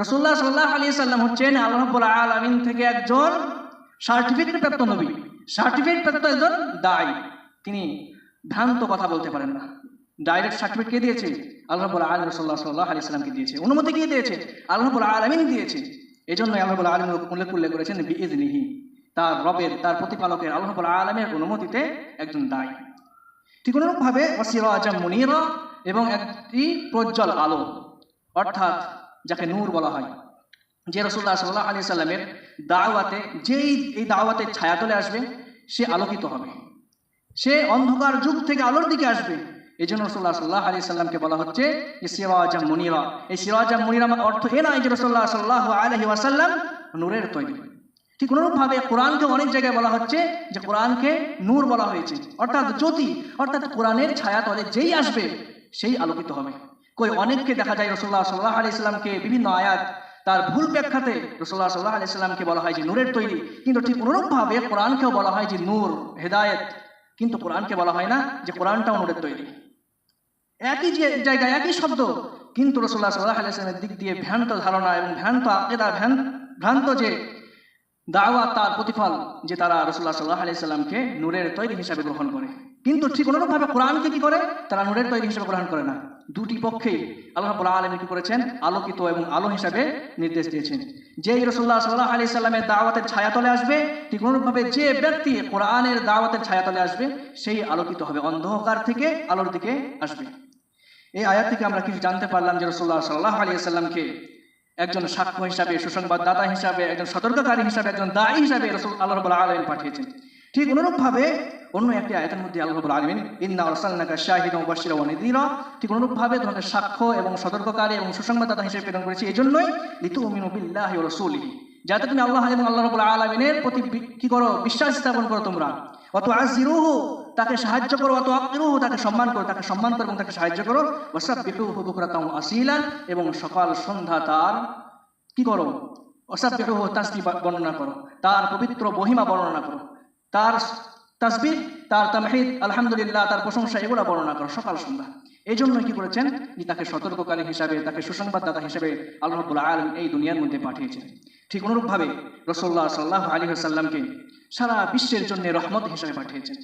রসুল্লাহ সাল্লাহ আলী সাল্লাম হচ্ছেন আল্লাহ রাব্বুল আলামিন থেকে একজন সার্টিফিকেট প্রাপ্ত নবী। সার্টিফিকেট প্রাপ্ত একজন দায়ী। তিনি ভ্রান্ত কথা বলতে পারেন না। ডাইরেক্ট সার্টিফিকেট কে দিয়েছে? আল্লাহ রাব্বুল আলামিন রাসূলুল্লাহ সাল্লাল্লাহু আলাইহি সাল্লামকে দিয়েছে। অনুমতি কে দিয়েছে? আল্লাহ রাব্বুল আলামিন দিয়েছে। এই জন্য রাব্বুল আলামিন উল্লেখ উল্লেখ করেছেন বিইজনিহি তার রবের, তার প্রতিপালকের আল্লাহ রাব্বুল আলামিনের অনুমতিতে একজন দায়ী। ঠিক অনুরূপভাবে ওয়াসিরাজাম মুনিরা এবং একটি প্রজ্জ্বল আলো। অর্থাৎ যাকে নূর বলা হয়। যে রসুল্লাহ সাল্লাহ আলি সাল্লামের দাওয়াতে, যেই এই দাওয়াতে ছায়া তলে আসবে, সে আলোকিত হবে। সে অন্ধকার যুগ থেকে আলোর দিকে আসবে। এই জন্য রসুল্লাহ সাল্লাহ আলি সাল্লামকে বলা হচ্ছে যে সিরাজা মনিরা। এই সিরাজা মনিরা অর্থ এ নয় যে রসুল্লাহ সাল্লাহ আলহি ওয়াসাল্লাম নূরের তৈরি। ঠিক অনুরূপভাবে কোরআনকে অনেক জায়গায় বলা হচ্ছে যে কোরআনকে নূর বলা হয়েছে। অর্থাৎ জ্যোতি, অর্থাৎ কোরআনের ছায়া তলে যেই আসবে, সেই আলোকিত হবে। কই অনেককে দেখা যায় রসুল্লাহ সাল্লাহ আলি ইসলামকে বিভিন্ন আয়াত, তার ভুল ব্যাখ্যাতে রসুল্লাহ সাল্লাহ আলি ইসলামকে বলা হয় যে নূরের তৈরি। কিন্তু ঠিক অনুরূপভাবে কোরআনকেও বলা হয় যে নূর, হেদায়েত। কিন্তু কোরআনকে বলা হয় না যে কোরআনটাও নূরের তৈরি। একই যে জায়গায় একই শব্দ, কিন্তু রসুল্লাহ সাল্লাহ আলি ইসলামের দিক দিয়ে ভ্রান্ত ধারণা এবং ভ্রান্ত আকেদা ভ্রান্ত যে দাওয়া তার প্রতিফল, যে তারা রসুল্লাহ সাল্লাহ আলি সাল্লামকে নূরের তৈরি হিসাবে গ্রহণ করে। কিন্তু ঠিক অনুরূপভাবে কোরআনকে কি করে? তারা নূরের তৈরি হিসাবে গ্রহণ করে না। দুটি পক্ষেই আল্লাহ রাব্বুল আলামিন কি করেছেন? আলোকিত এবং আলো হিসাবে নির্দেশ দিয়েছেন। যেই রসুল্লাহ সাল্লাহ আলি সাল্লামের দাওয়াতের ছায়াতলে আসবে, ঠিক অনুরূপভাবে যে ব্যক্তি কোরআনের দাওয়াতের ছায়াতলে আসবে, সেই আলোকিত হবে, অন্ধকার থেকে আলোর দিকে আসবে। এই আয়াত থেকে আমরা কিছু জানতে পারলাম যে রসুল্লাহ সাল্লাহ আলী সাল্লামকে একজন সাক্ষ্য হিসাবে, সুসংবাদদাতা হিসাবে, একজন সতর্ককারী হিসাবে, একজন দায়ী হিসাবে রসুল আল্লাহ রবুল আলমিন পাঠিয়েছেন। ঠিক অনুরূপভাবে অন্য একটি আয়াতের মধ্যে আল্লাহ রবুল আলমিন ইন্না রসালনাকা শাহিদ ও বাশিরা ও নিদিরা ঠিক অনুরূপভাবে তোমাকে সাক্ষ্য এবং সতর্ককারী এবং সুসংবাদদাতা হিসেবে প্রেরণ করেছি। এই জন্যই লিতু মিনু বিল্লাহি ও রসুলিহি, যাতে তুমি আল্লাহ এবং আল্লাহ রবুল আলমিনের প্রতি কি করো? বিশ্বাস স্থাপন করো তোমরা। অত আজিরুহু তাকে সাহায্য করো। অত আকিরুহু তাকে সম্মান করো। তাকে সম্মান করো এবং তাকে সাহায্য করো। ওয়াসাব্বিহুহু বুকরাতাম আসিলা এবং সকাল সন্ধ্যা তার কি করো? অসাব্বিহুহু তাসবিহ বর্ণনা করো। তার পবিত্র মহিমা বর্ণনা করো। তার তাসবির তার তামহিদ, আলহামদুলিল্লাহ, তার প্রশংসা, এগুলো বর্ণনা করো সকাল সন্ধ্যা। এই জন্য কি করেছেন? তাকে সতর্ককারী হিসাবে, তাকে সুসংবাদদাতা হিসেবে আল্লাহবুল আলম এই দুনিয়ার মধ্যে পাঠিয়েছেন। ঠিক অনুরূপভাবে রসল্লাহ সাল্লাহ আলী সাল্লামকে সারা বিশ্বের জন্য রহমত হিসাবে পাঠিয়েছেন।